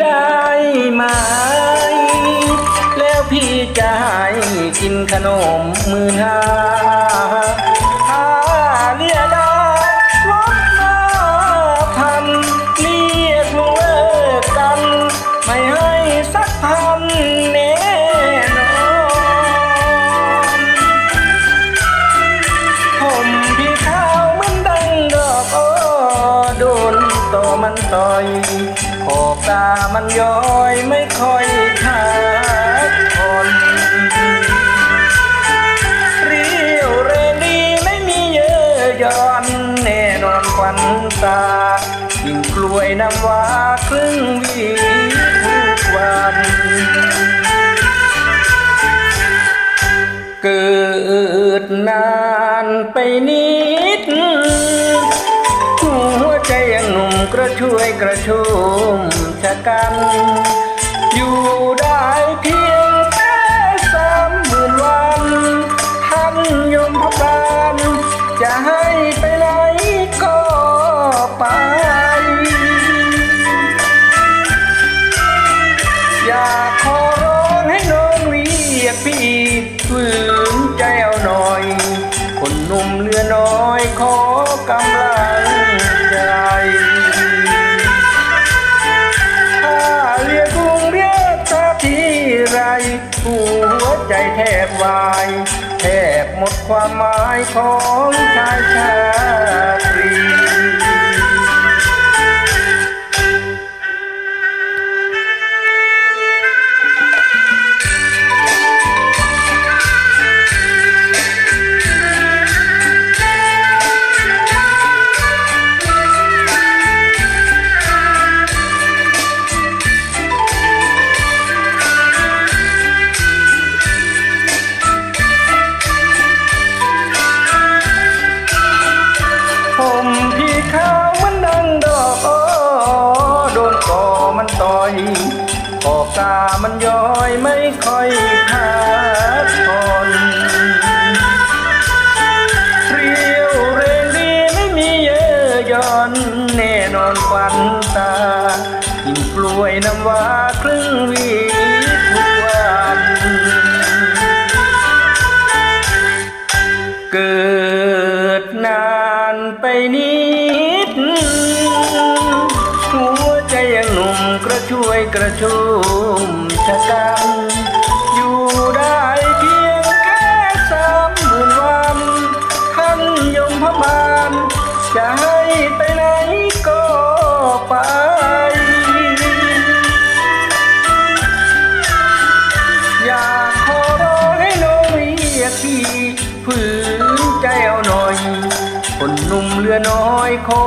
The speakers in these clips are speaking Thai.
ได้ไหม แล้วพี่จะให้กินขนมหมื่นห้าถ้าเรียด้ลดมาพันเรียกลุงเลิกกัน ไม่ให้สักพันแน่นอนผมพี่ขาวมันดังดอกโอ้โดนโตมันต่อย ตามันย้อยไม่ค่อยขาดทนเรียวเรนดีไม่มีเยอะย้อนแน่นอนควันตายิ่งกล้วยน้ำว้าครึ่งวีทุกวันเกิดนานไปนิด หัวใจยังหนุ่มกระช่วยกระชุ่ม กัน อยู่ได้เพียงแค่สามหมื่นวันท่านยมพบาลจะให้ไปไหนก็ไป อยากขอร้องให้น้องเรียกพี่ฝืนใจเอาหน่อย คนหนุ่มเลือน้อยขอ วายแทบหมดความหมายของชายชาตรี อยไม่ค่อยขาดทนเรียวเรงดีไม่มีเยอะย้อนแน่นอนควันตากินกล้วยน้ำว้าครึ่งวีทุกวันเกิดนานไปนิ ช่วยกระชุ่มชะกันอยู่ได้เพียงแค่สามหมื่นวันท่านยมพบาลจะให้ไปไหนก็ไปอยากขอร้องให้น้องเรียกพี่ฝืนใจเอาหน่อย คนหนุ่มเหลือน้อยขอ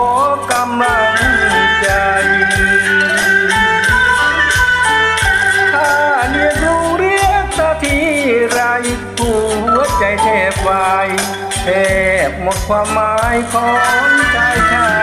กำลังใจ ทบหมดความหมายของชายชา